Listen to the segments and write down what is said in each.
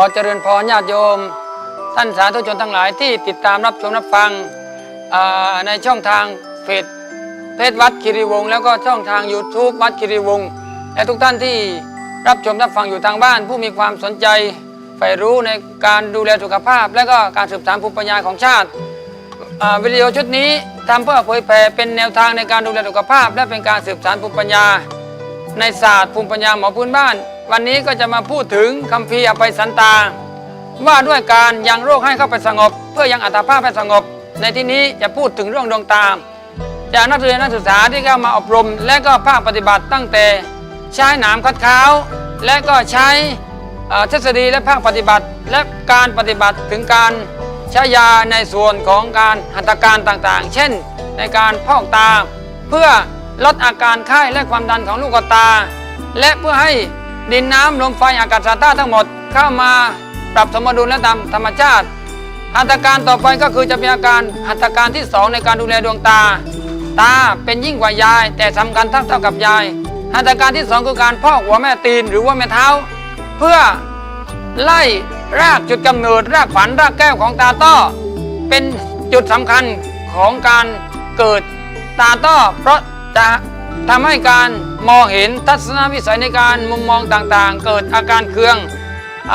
ขอเจริญพรญาติโยม ท่านสาธุชนทั้งหลายที่ติดตามรับชมรับฟังในช่องทางเฟซเพจวัดคิริวงศ์แล้วก็ช่องทาง YouTube วัดคิริวงศ์และทุกท่านที่รับชมรับฟังอยู่ทางบ้าน ผู้มีความสนใจใฝ่รู้ในการดูแลสุขภาพ และก็การสืบสานภูมิปัญญาของชาติวิดีโอชุดนี้ทำเพื่อเผยแผ่เป็นแนวทางในการดูแลสุขภาพ และเป็นการสืบสานภูมิปัญญา ในศาสตร์ภูมิปัญญาหมอพื้นบ้าน วันนี้ก็จะมาพูดถึงคัมภีอภัยสันตา ว่าด้วยการยังโรคให้เข้าไปสงบ เพื่อยังอัตภาพให้สงบ ในที่นี้จะพูดถึงเรื่องดวงตาจากนักเรียนนักศึกษาที่เข้ามาอบรม และก็ภาคปฏิบัติตั้งแต่ ใช้หนามคัดเขาและก็ใช้ทฤษฎีและภาคปฏิบัติ และการปฏิบัติถึงการใช้ยาในส่วนของการหัตถการต่างๆ เช่น ในการพอกตา เพื่อลดอาการไข้และความดันของลูกตา และเพื่อให้ ดินน้ำลมไฟอากาศธาตุทั้งหมดเข้ามาปรับสมดุลและตามธรรมชาติหัตถการต่อไปก็คือจะเป็นอาการหัตถการที่สองในการดูแลดวงตา ตาเป็นยิ่งกว่ายาย แต่สำคัญเท่าเท่ากับยายหัตถการที่สองคือการพอกหัวแม่ตีนหรือว่าแม่เท้า เพื่อไล่รากจุดกำเนิดรากฝันรากแก้วของตาต้อ เป็นจุดสำคัญของการเกิดตาต้อ เพราะจะ ทำให้การมองเห็นทัศนวิสัยในการมุมมองต่างๆ เกิดอาการเคืองอ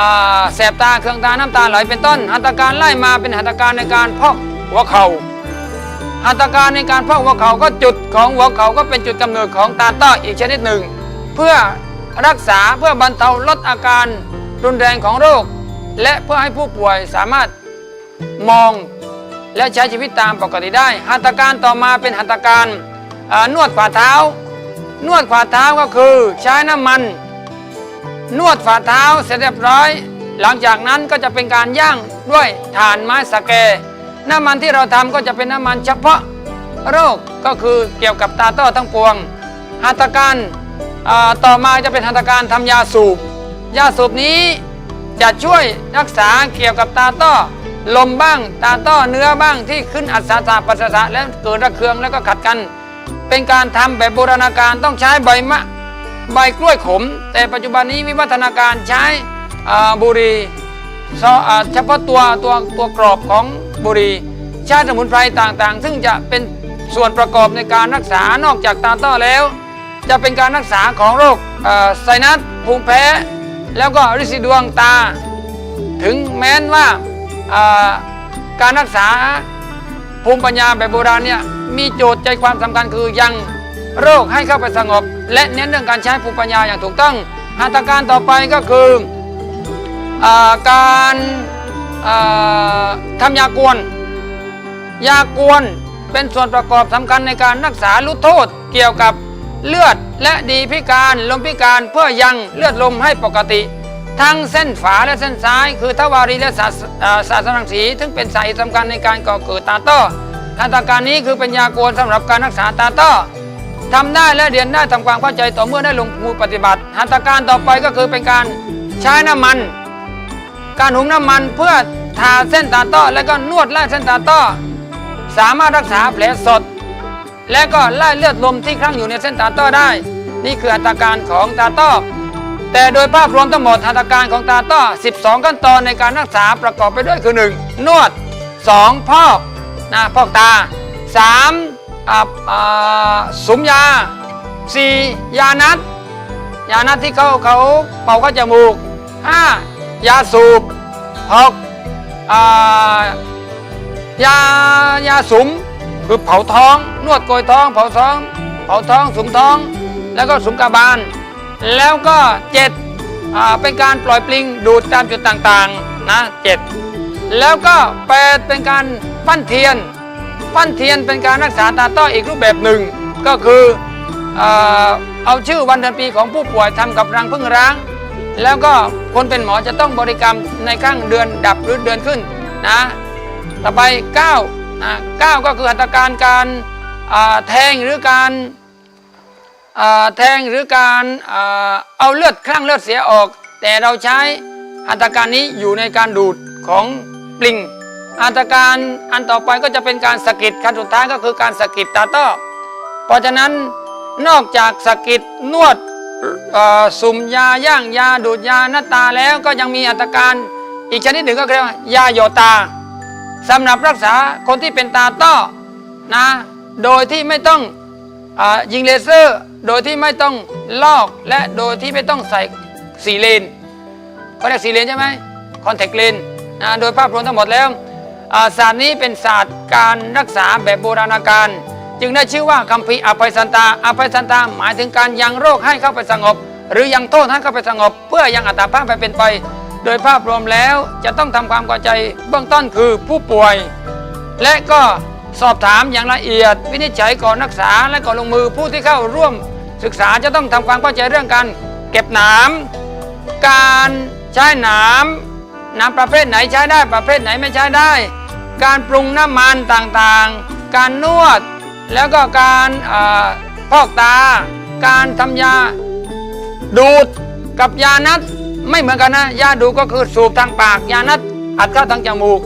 แสบตาเคืองตาน้ำตาไหลเป็นต้นหัตถการไล่มาเป็นหัตถการในการพอกหัวเข่าหัตถการในการพอกหัวเข่าก็จุดของหัวเข่าก็เป็นจุดกำเนิดของตาต้ออีกชนิดหนึ่ง เพื่อรักษาเพื่อบรรเทาลดอาการรุนแรงของโรค และเพื่อให้ผู้ป่วยสามารถมองและใช้ชีวิตตามปกติได้หัตถการต่อมาเป็นหัตถการนวดฝ่าเท้า นวดฝ่าเท้าก็คือใช้น้ำมัน นวดฝ่าเท้าเสร็จเรียบร้อย หลังจากนั้นก็จะเป็นการย่างด้วยถ่านไม้สะเกน้ำมันที่เราทำก็จะเป็นน้ำมันเฉพาะโรคก็คือเกี่ยวกับตาต้อทั้งปวง หัตถการต่อมาจะเป็นหัตถการทำยาสูบ ยาสูบนี้จะช่วยรักษาเกี่ยวกับตาต้อลมบ้าง ตาต้อเนื้อบ้างที่ขึ้นอัศสาปัสสะและเกิดระเคืองแล้วก็ขัดกัน เป็นการทำแบบโบราณการต้องใช้ใบมะใบกล้วยขม แต่ปัจจุบันนี้วิวัฒนาการใช้บุรีเฉพาะตัวตัวตัวกรอบของบุรีใช้สมุนไพรต่างๆ ซึ่งจะเป็นส่วนประกอบในการรักษานอกจากตาต้อแล้ว จะเป็นการรักษาของโรคไซนัสภูมิแพ้ แล้วก็ริดสีดวงตา ถึงแม้นว่าการรักษา ภูมิปัญญาแบบโบราณเนี่ยมีโจทย์ใจความสำคัญคือยังโรคให้เข้าไปสงบ และเน้นเรื่องการใช้ภูมิปัญญาอย่างถูกต้องหัตถการต่อไปก็คืออการอ่าทำยากวน ยากวนเป็นส่วนประกอบสำคัญในการรักษาลุโทษเกี่ยวกับเลือดและดีพิการลมพิการเพื่อยังเลือดลมให้ปกติ ทั้งเส้นฝาและเส้นซ้าย คือทวารีและศาสอ่าศาสนังสีซึ่งเป็นสาเหตุสำคัญในการก่อเกิดตาต้อหัตถการนี้คือเป็นยากวนสำหรับการรักษาตาต้อทำได้และเรียนได้ทำความเข้าใจต่อเมื่อได้ลงมือปฏิบัติหัตถการต่อไปก็คือเป็นการใช้น้ำมัน การหุงน้ำมันเพื่อทาเส้นตาต้อและก็นวดไล่เส้นตาต้อสามารถรักษาแผลสด และก็ไล่เลือดลมที่คลั่งอยู่ในเส้นตาต้อได้ นี่คืออัตราการของตาต้อ แต่โดยภาพรวมทั้งหมดอัตราการของตาต้อ 12 ขั้นตอนในการรักษาประกอบไปด้วยคือ 1. นวด 2. พอกนะพอกตา 3. อ่าอ่าสุมยา 4. ยานัดยานัดที่เขาเขาเป่าเข้าจมูก 5. ยาสูบ 6. อ่ายายาสุมคือเผาท้อง นวดโกยท้อง เผาท้อง เผาท้องสุมท้อง แล้วก็สุมกระบาล แล้วก็เจ็ดอ่าเป็นการปล่อยปลิงดูดตามจุดต่างๆนะเจ็ดแล้วก็แปดเป็นการปั้นเทียน ปั้นเทียนเป็นการรักษาตาต้ออีกรูปแบบหนึ่ง ก็คืออ่าเอาชื่อวันเดือนปีของผู้ป่วยทำกับรังพึ่งร้าง แล้วก็คนเป็นหมอจะต้องบริกรรมในข้างเดือนดับหรือเดือนขึ้นนะต่อไป9อ่า9ก็คือหัตถการการแทงหรือการ แทงหรือการอเอาเลือดคลั่งเลือดเสียออก แต่เราใช้หัตการนี้อยู่ในการดูดของปลิงหัตการอันต่อไปก็จะเป็นการสะกิดขั้นสุดท้ายก็คือการสะกิดตาต้อเพราะฉะนั้นนอกจากสะกิดนวดสุ่มยาย่างยาดูดยาหน้าตาแล้วก็ยังมีอัตการอีกชนิดหนึ่งก็เรียกว่ายาหยอตาสำหรับรักษาคนที่เป็นตาต้อนะโดยที่ไม่ต้อง ยิงเลเซอร์โดยที่ไม่ต้องลอกและโดยที่ไม่ต้องใส่สีเลนเขาเรียกสีเลนใช่ไหมคอนแทคเลนนะโดยภาพรวมทั้งหมดแล้วศาสตร์นี้เป็นศาสตร์การรักษาแบบโบราณการ จึงได้ชื่อว่าคัมภีร์อภัยสันตาอภัยสันตาหมายถึงการยังโรคให้เข้าไปสงบ หรือยังโทษให้เข้าไปสงบ เพื่อยังอัตภาพไปเป็นไป โดยภาพรวมแล้วจะต้องทำความเข้าใจเบื้องต้นคือผู้ป่วย และก็ สอบถามอย่างละเอียด วินิจฉัยก่อนรักษาและก่อนลงมือผู้ที่เข้าร่วมศึกษาจะต้องทำความเข้าใจเรื่องการเก็บหนามการใช้หนามหนามประเภทไหนใช้ได้ประเภทไหนไม่ใช้ได้ การปรุงน้ำมันต่างๆ การนวด แล้วก็การอพอกตา การทำยาดูดกับยานัดไม่เหมือนกันนะ ยาดูดก็คือสูบทางปาก ยานัดอัดเข้าทางจมูก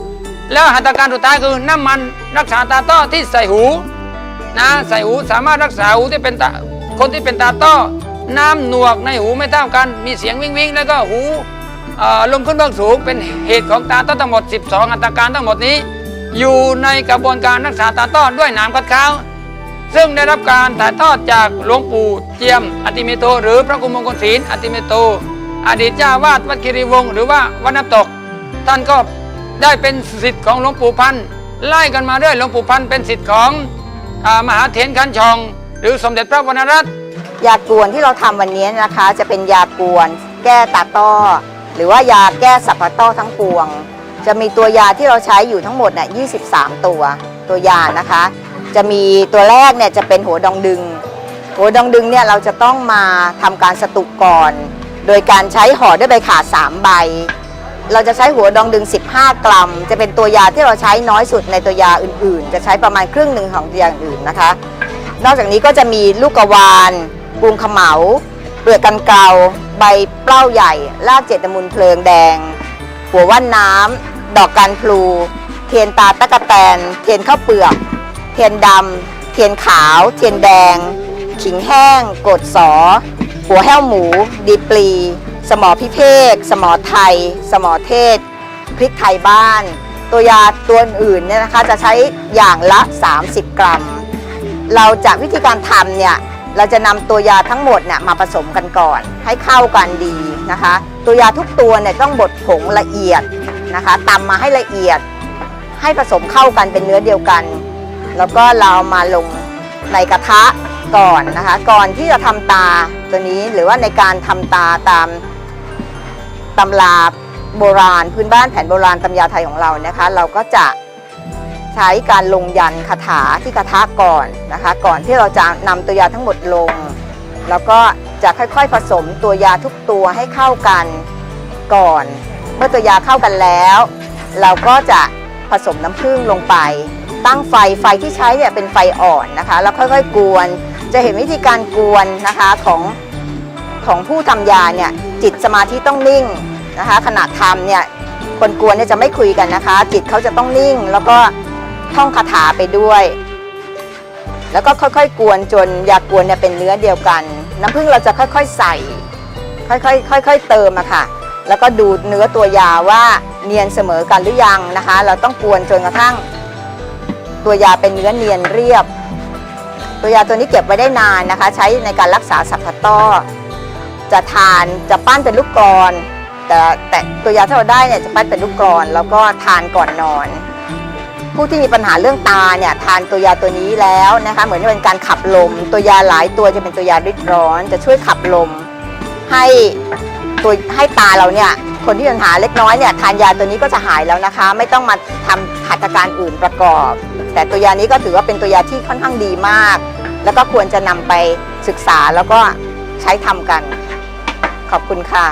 แล้วหัตถการสุดท้ายคือน้ำมันรักษาตาต้อที่ใส่หูนะใส่หูสามารถรักษาหูที่เป็นตาคนที่เป็นตาต้อน้ำหนวกในหูไม่เท่ากัน มีเสียงวิงวิงแล้วก็หูเอ่อลมขึ้นเบื้องสูงเป็นเหตุของตาต้อทั้งหมด 12 อัตราการทั้งหมดนี้ อยู่ในกระบวนการรักษาตาต้อด้วยหนามคัดค้าวซึ่งได้รับการถ่ายทอดจากหลวงปู่เจียมอติเมโต หรือพระกุมงคลศีลอติเมโต อดีตเจ้าวาดวัดคิริวงศ์หรือว่าวัดน้ำตก ท่านก็ ได้เป็นสิทธิ์ของหลวงปู่พันธ์ไล่กันมาเรื่อยหลวงปู่พันธ์เป็นสิทธิ์ของอมหาเถรขันชอง หรือสมเด็จพระวรรณรัตน์ยากวนที่เราทำวันนี้นะคะ จะเป็นยากวนแก้ตาต้อ หรือว่ายาแก้สับปะต้อทั้งปวง จะมีตัวยาที่เราใช้อยู่ทั้งหมดเนี่ย23 ตัวตัวยานะคะ จะมีตัวแรกเนี่ยจะเป็นหัวดองดึง หัวดองดึงเนี่ยเราจะต้องมาทำการสตุกก่อน โดยการใช้ห่อด้วยใบขาด3ใบ เราจะใช้หัวดองดึง 15 กรัม จะเป็นตัวยาที่เราใช้น้อยสุดในตัวยาอื่นๆ จะใช้ประมาณครึ่งหนึ่งของตัวยาอื่นนะคะ นอกจากนี้ก็จะมีลูกกระวานปูงขมเหลาเปลือกกันเกาใบเปล้าใหญ่รากเจตมุนเพลิงแดง หัวว่านน้ำ ดอกการพลู เทียนตาตะกะแตน เทียนข้าวเปลือก เทียนดำ เทียนขาว เทียนแดง ขิงแห้งกดสอ หัวแห้วหมู ดีปลี สมอพิเภกสมอไทย สมอเทศ พริกไทยบ้าน ตัวยาตัวอื่นเนี่ยนะคะจะใช้อย่างละ 30 กรัม เราจะวิธีการทำเนี่ยเราจะนำตัวยาทั้งหมดเนี่ยมาผสมกันก่อน ให้เข้ากันดีนะคะ ตัวยาทุกตัวเนี่ยต้องบดผงละเอียดนะคะตำมาให้ละเอียด ให้ผสมเข้ากันเป็นเนื้อเดียวกัน แล้วก็เรามาลงในกระทะก่อนนะคะ ก่อนที่จะทำตาตัวนี้หรือว่าในการทำตาตาม ตำราโบราณ พื้นบ้านแผนโบราณตำยาไทยของเรานะคะ เราก็จะใช้การลงยันคาถาที่กระทะก่อนนะคะ ก่อนที่เราจะนำตัวยาทั้งหมดลง แล้วก็จะค่อยๆผสมตัวยาทุกตัวให้เข้ากันก่อน เมื่อตัวยาเข้ากันแล้ว เราก็จะผสมน้ำผึ้งลงไป ตั้งไฟไฟที่ใช้เนี่ยเป็นไฟอ่อนนะคะ แล้วค่อยๆกวน จะเห็นวิธีการกวนนะคะของของผู้ทำยาเนี่ย จิตสมาธิต้องนิ่งนะคะ ขณะทำเนี่ยคนกวนเนี่ยจะไม่คุยกันนะคะ จิตเขาจะต้องนิ่ง แล้วก็ท่องคาถาไปด้วย แล้วก็ค่อยๆ กวนจนยากวนเนี่ยเป็นเนื้อเดียวกัน น้ำผึ้งเราจะค่อยๆใส่ ค่อยๆค่อยๆเติมอะค่ะ แล้วก็ดูเนื้อตัวยาว่าเนียนเสมอกันหรือยังนะคะ เราต้องกวนจนกระทั่ง ตัวยาเป็นเนื้อเนียนเรียบ ตัวยาตัวนี้เก็บไว้ได้นานนะคะ ใช้ในการรักษาสัพพะต้อ จะทานจะปั้นเป็นลูกกรอนแต่แต่ตัวยาที่เราได้เนี่ยจะปั้นเป็นลูกกรอน แล้วก็ทานก่อนนอน ผู้ที่มีปัญหาเรื่องตาเนี่ยทานตัวยาตัวนี้แล้วนะคะเหมือนเป็นการขับลม ตัวยาหลายตัวจะเป็นตัวยาริดร้อน จะช่วยขับลม ให้ตัวให้ตาเราเนี่ยคนที่มีปัญหาเล็กน้อยเนี่ยทานยาตัวนี้ก็จะหายแล้วนะคะ ไม่ต้องมาทำหัตถการอื่นประกอบ แต่ตัวยานี้ก็ถือว่าเป็นตัวยาที่ค่อนข้างดีมาก แล้วก็ควรจะนำไปศึกษาแล้วก็ใช้ทำกัน ขอบคุณค่ะ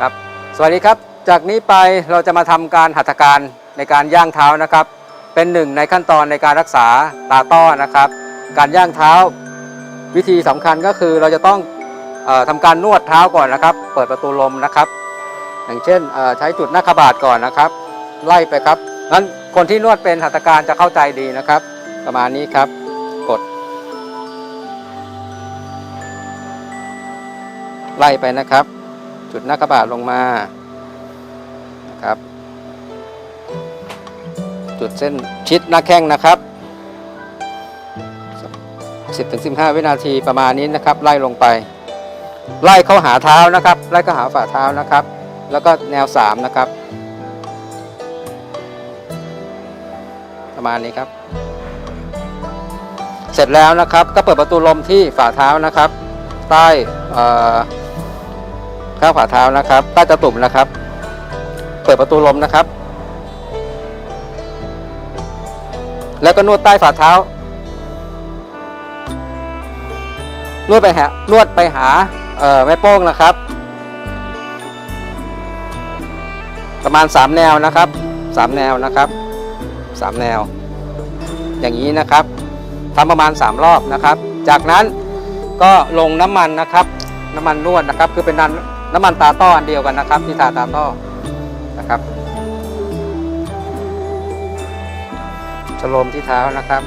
ครับ สวัสดีครับ จากนี้ไปเราจะมาทำการหัตถการในการย่างเท้านะครับ เป็นหนึ่งในขั้นตอนในการรักษาตาต้อนะครับ การย่างเท้าวิธีสำคัญก็คือเราจะต้องออทำการนวดเท้าก่อนนะครับ เปิดประตูลมนะครับ อย่างเช่นใช้จุดหน้าขบาดก่อนนะครับ ไล่ไปครับนั้นคนที่นวดเป็นหัตถการจะเข้าใจดีนะครับ ประมาณนี้ครับ ไล่ไปนะครับ จุดหน้ากระบาดลงมานะครับ จุดเส้นชิดหน้าแข้งนะครับ 10-15 วินาทีประมาณนี้นะครับ ไล่ลงไป ไล่เข้าหาเท้านะครับ ไล่เข้าหาฝ่าเท้านะครับ แล้วก็แนว 3 นะครับ ประมาณนี้ครับ เสร็จแล้วนะครับก็เปิดประตูลมที่ฝ่าเท้านะครับ ใต้อ่อ ข้างฝ่าเท้านะครับใต้ตะตุ่มนะครับ เปิดประตูลมนะครับ แล้วก็นวดใต้ฝ่าเท้า นวดไปหานวดไปหาเอ่อแม่โป้งนะครับ ประมาณ 3 แนวนะครับ 3 แนวนะครับ 3 แนว อย่างนี้นะครับทำประมาณ 3 รอบนะครับ จากนั้นก็ลงน้ำมันนะครับ น้ำมันนวดนะครับ คือเป็นน้ำ น้ำมันตาต้ออันเดียวกันนะครับที่ทาตาต้อนะครับชโลมที่เท้านะครับ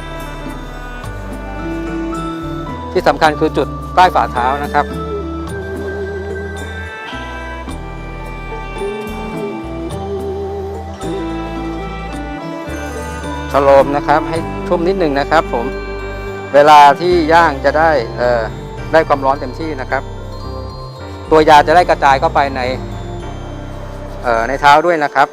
ที่สำคัญคือจุดใต้ฝ่าเท้านะครับชโลมนะครับให้ชุ่มนิดหนึ่งนะครับผมเวลาที่ย่างจะได้เอ่อได้ความร้อนเต็มที่นะครับ ตัวยาจะได้กระจายเข้าไปในเอ่อในเท้าด้วยนะครับ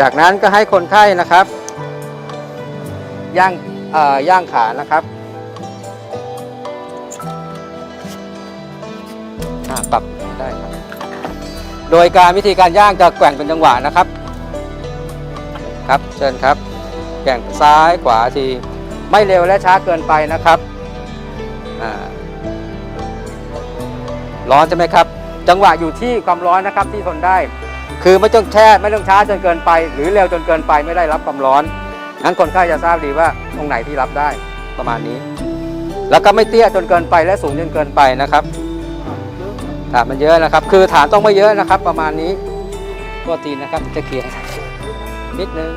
จากนั้นก็ให้คนไข้นะครับ ย่างเอ่อย่างขานะครับปรับได้ครับ โดยการวิธีการย่างจะแกว่งเป็นจังหวะนะครับ ครับเชิญครับ แก่งซ้ายขวาทีไม่เร็วและช้าเกินไปนะครับร้อนใช่ไหมครับ จังหวะอยู่ที่ความร้อนนะครับที่ทนได้ คือไม่ต้องแช่ไม่ต้องช้าจนเกินไป หรือเร็วจนเกินไปไม่ได้รับความร้อนงั้นคนไข้จะทราบดีว่าตรงไหนที่รับได้ประมาณนี้ แล้วก็ไม่เตี้ยจนเกินไปและสูงจนเกินไปนะครับฐานมันเยอะนะครับ คือฐานต้องไม่เยอะนะครับ ประมาณนี้ตัวตีนนะครับจะเคลียร์นิดนึง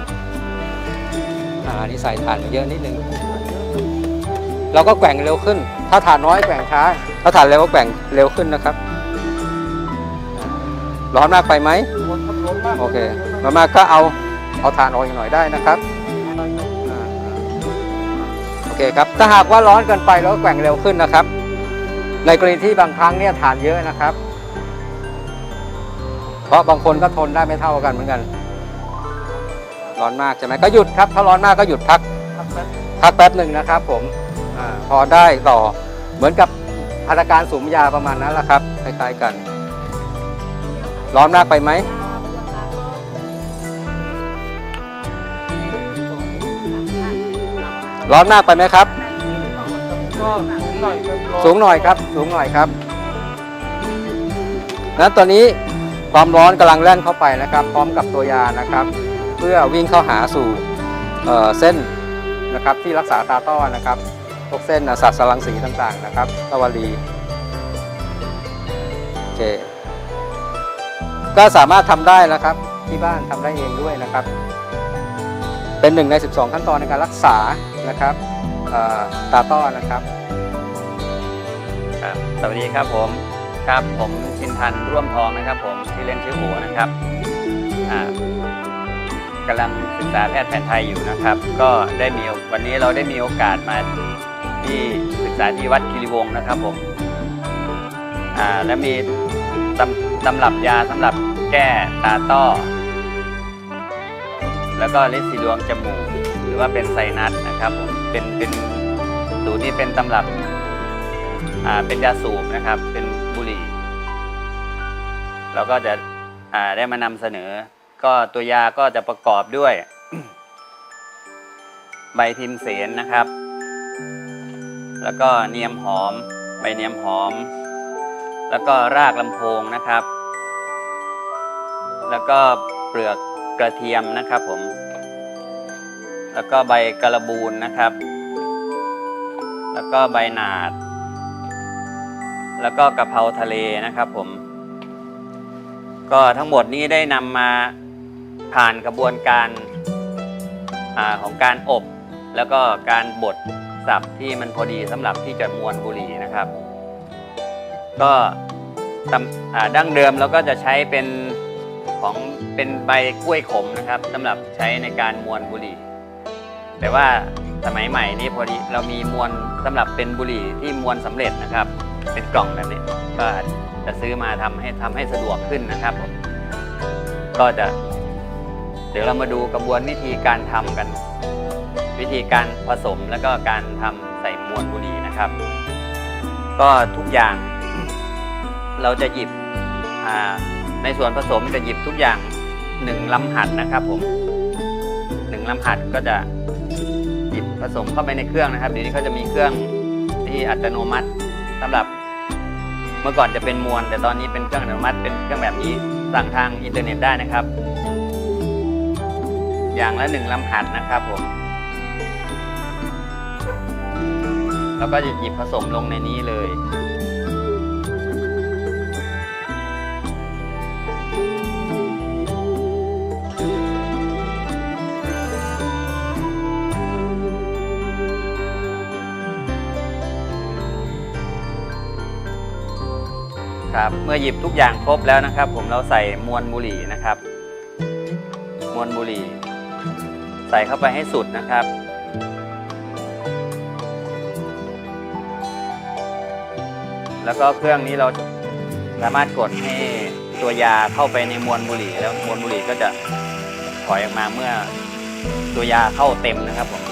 อ่านี่ใส่ฐานเยอะนิดนึง เราก็แกว่งเร็วขึ้น ถ้าฐานน้อยแกว่งช้า ถ้าฐานเร็วก็แกว่งเร็วขึ้นนะครับ ร้อนมากไปไหมโอเคร้อนมากก็เอาเอาฐานออกอีกหน่อยได้นะครับโอเคครับ ถ้าหากว่าร้อนเกินไปเราก็แกว่งเร็วขึ้นนะครับ ในกรณีที่บางครั้งเนี่ยทานเยอะนะครับ เพราะบางคนก็ทนได้ไม่เท่ากันเหมือนกัน ร้อนมากใช่ไหมก็หยุดครับถ้าร้อนมากก็หยุดพักพักแป๊บหนึ่งนะครับ ผมอาพอได้ต่อเหมือนกับอาการสูบยาประมาณนั้นแหละครับคล้ายๆกัน ร้อนมากไปไหมร้อนมากไปไหมครับ สูงหน่อยครับ สูงหน่อยครับนั้นตอนนี้ความร้อนกำลังแล่นเข้าไปนะครับ พร้อมกับตัวยานะครับ เพื่อวิ่งเข้าหาสู่เเส้นนะครับที่รักษาตาต้อนะครับพวกเส้นสัตว์สลังสีต่างๆนะครับตะวันลีโอเคก็สามารถทำได้นะครับที่บ้านทำได้เองด้วยนะครับ เป็นหนึ่งใน 12 ขั้นตอนในการรักษานะครับตาต้อนะครับครับสวัสดีครับผมครับผมชินทันร่วมทองนะครับ ผมที่เล่นชื่อโอนะครับอ่า กำลังศึกษาแพทย์แผนไทยอยู่นะครับ ก็ได้มีวันนี้เราได้มีโอกาสมาที่ศึกษาที่วัดคีรีวงศ์นะครับผมอ่าและมีตำตำรับยาสำหรับแก้ตาต้อ แล้วก็ลิสีดวงจมูก หรือว่าเป็นไซนัสนะครับผมเป็นเป็นสูตรนี้เป็นตำรับอ่าเป็นยาสูบนะครับ เป็นบุหรี่เราก็จะอ่าได้มานำเสนอ ก็ตัวยาก็จะประกอบด้วย ใบพิมเสนนะครับ แล้วก็เนียมหอม ใบเนียมหอม แล้วก็รากลำโพงนะครับ แล้วก็เปลือกกระเทียมนะครับผม แล้วก็ใบกระบูนนะครับ แล้วก็ใบหนาด แล้วก็กะเพราทะเลนะครับผม ก็ทั้งหมดนี้ได้นำมา ผ่านกระบวนการอของการอบ แล้วก็การบดสับที่มันพอดีสำหรับที่จะมวนบุหรี่นะครับ ก็ตำอ่าดั้งเดิมเราก็จะใช้เป็นของเป็นใบกล้วยขมนะครับสำหรับใช้ในการมวนบุหรี่ แต่ว่าสมัยใหม่นี้พอดีเรามีมวนสำหรับเป็นบุหรี่ที่มวนสำเร็จนะครับ เป็นกล่องแบบนี้ก็จะซื้อมาทำให้ทำให้สะดวกขึ้นนะครับผมก็จะ ดี๋ยวเรามาดูกระบวนวิธีการทำกัน วิธีการผสมแล้วก็การทำใส่มวนบุหรี่นะครับ ก็ทุกอย่างเราจะหยิบในส่วนผสมจะหยิบทุกอย่างหนึ่งลำหัดนะครับผมหนึ่งลำหัดก็จะหยิบผสมเข้าไปในเครื่องนะครับเดี๋ยวนี้เขาจะมีเครื่องที่อัตโนมัติสำหรับเมื่อก่อนจะเป็นมวล แต่ตอนนี้เป็นเครื่องอัตโนมัติเป็นเครื่องแบบนี้สั่งทางอินเทอร์เน็ตได้นะครับ อย่างละหนึ่งลำหัดนะครับผม แล้วก็จะหยิบผสมลงในนี้เลย ครับ เมื่อหยิบทุกอย่างครบแล้วนะครับ ผมเราใส่มวลบุหรี่นะครับ มวลบุหรี่ ใส่เข้าไปให้สุดนะครับ แล้วก็เครื่องนี้เราสามารถกดให้ตัวยาเข้าไปในมวลบุหรี่ แล้วมวลบุหรี่ก็จะถอยออกมาเมื่อตัวยาเข้าเต็มนะครับผม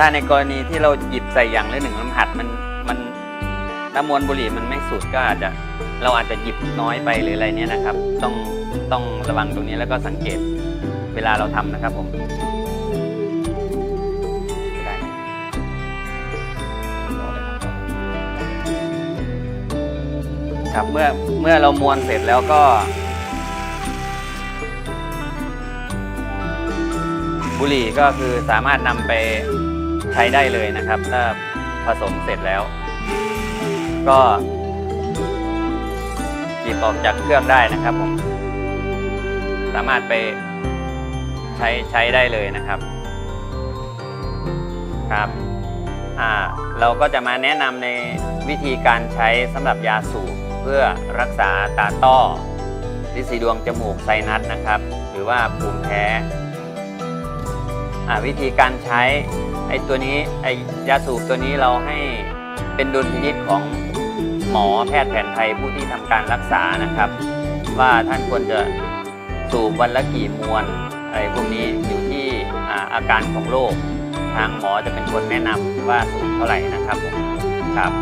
ถ้าในกรณีที่เราหยิบใส่อย่างละหนึ่งลำหัดมันมันน้ำมวลบุหรี่มันไม่สุดก็อาจจะเราอาจจะหยิบน้อยไปหรืออะไรเนี่ยนะครับ ต้องต้องระวังตรงนี้แล้วก็สังเกตเวลาเราทำนะครับผมได้ไหมครับเมื่อเมื่อเรามวนเสร็จแล้วก็ บุหรี่ก็คือสามารถนำไป ช้ได้เลยนะครับ ถ้าผสมเสร็จแล้ว ก็หยิบออกจากเครื่องได้นะครับผม สามารถไปใช้ใช้ได้เลยนะครับครับอ่าเราก็จะมาแนะนำในวิธีการใช้สำหรับยาสูบเพื่อรักษาตาต้อลิสีดวงจมูกไซนัสนะครับ หรือว่าภูมิแพ้อ่าวิธีการใช้ ไอ้ตัวนี้ไอ้ยาสูบตัวนี้เราให้เป็นดุลพินิจของหมอแพทย์แผนไทยผู้ที่ทำการรักษานะครับ ว่าท่านควรจะสูบวันละกี่มวนอะไรพวกนี้อยู่ที่อาอาการของโรคทางหมอจะเป็นคนแนะนำว่าสูบเท่าไหร่นะครับครับ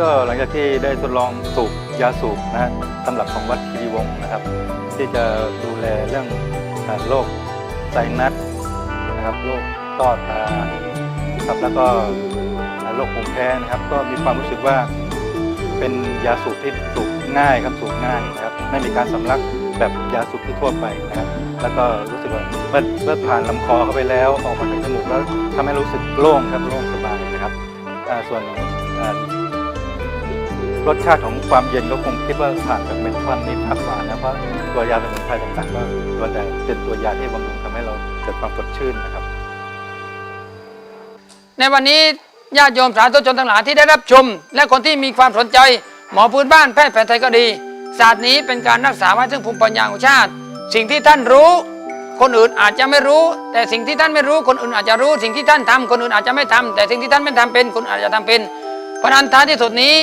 ก็หลังจากที่ได้ทดลองสูบยาสูบนะฮะตำรับของวัดคีรีวงศ์นะครับ ที่จะดูแลเรื่องโรคไซนัสนะครับโรคต้อตาครับแล้วก็โรคภูมิแพ้นะครับ ก็มีความรู้สึกว่าเป็นยาสูบที่สูบง่ายครับสูบง่ายนะครับไม่มีการสำลักแบบยาสูบทั่วไปนะครับ แล้วก็รู้สึกว่าเมื่อเมื่อผ่านลำคอเข้าไปแล้วออกมาทางจมูกแล้วทำให้รู้สึกโล่งครับโล่งสบายนะครับส่วน รสชาติของความเย็นก็คงคิดว่าผ่านจากเมนทอนนี่มากกว่านะเพราะตัวยาสมุนไพรต่างๆก็ล้วนแต่เป็นตัวยาที่บำรุงทำให้เราเกิดความสดชื่นนะครับ ในวันนี้ญาติโยมสาธุชนทั้งหลายที่ได้รับชม และคนที่มีความสนใจ หมอพื้นบ้านแพทย์แผนไทยก็ดี ศาสตร์นี้เป็นการรักษาไว้ซึ่งภูมิปัญญาของชาติ สิ่งที่ท่านรู้ คนอื่นอาจจะไม่รู้ แต่สิ่งที่ท่านไม่รู้ คนอื่นอาจจะรู้ สิ่งที่ท่านทำคนอื่นอาจจะไม่ทำแต่สิ่งที่ท่านไม่ทำเป็นคนอาจจะทำเป็นเพราะนั้นท้ายที่สุดนี้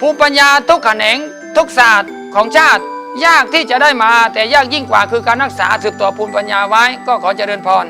ภูมิปัญญาทุกแขนงทุกศาสตร์ของชาติ ยากที่จะได้มา แต่ยากยิ่งกว่าคือการรักษาสืบต่อภูมิปัญญาไว้ก็ขอเจริญพร